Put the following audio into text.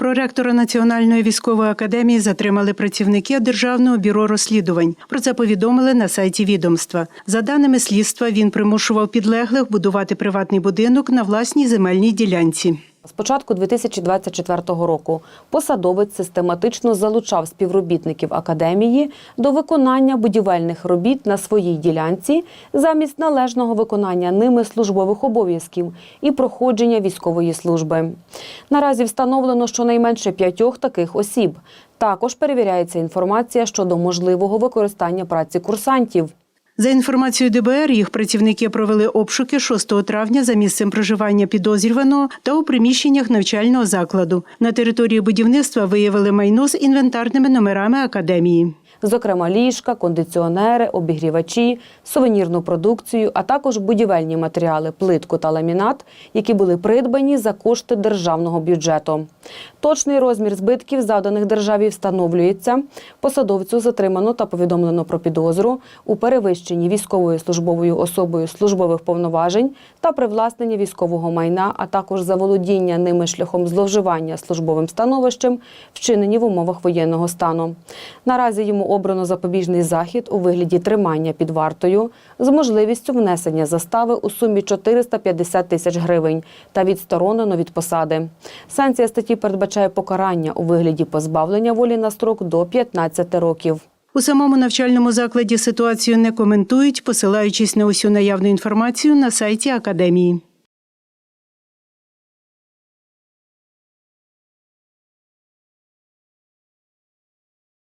Проректора Національної військової академії затримали працівники Державного бюро розслідувань. Про це повідомили на сайті відомства. За даними слідства, він примушував підлеглих будувати приватний будинок на власній земельній ділянці. З початку 2024 року посадовець систематично залучав співробітників академії до виконання будівельних робіт на своїй ділянці замість належного виконання ними службових обов'язків і проходження військової служби. Наразі встановлено щонайменше п'ятьох таких осіб. Також перевіряється інформація щодо можливого використання праці курсантів. За інформацією ДБР, їх працівники провели обшуки 6 травня за місцем проживання підозрюваного та у приміщеннях навчального закладу. На території будівництва виявили майно з інвентарними номерами академії. Зокрема ліжка, кондиціонери, обігрівачі, сувенірну продукцію, а також будівельні матеріали, плитку та ламінат, які були придбані за кошти державного бюджету. Точний розмір збитків, завданих державі, встановлюється. Посадовцю затримано та повідомлено про підозру у перевищенні військовою службовою особою службових повноважень та привласненні військового майна, а також заволодіння ними шляхом зловживання службовим становищем, вчинені в умовах воєнного стану. Наразі йому обрано запобіжний захід у вигляді тримання під вартою з можливістю внесення застави у сумі 450 тисяч гривень та відсторонено від посади. Санкція статті передбачає покарання у вигляді позбавлення волі на строк до 15 років. У самому навчальному закладі ситуацію не коментують, посилаючись на усю наявну інформацію на сайті академії.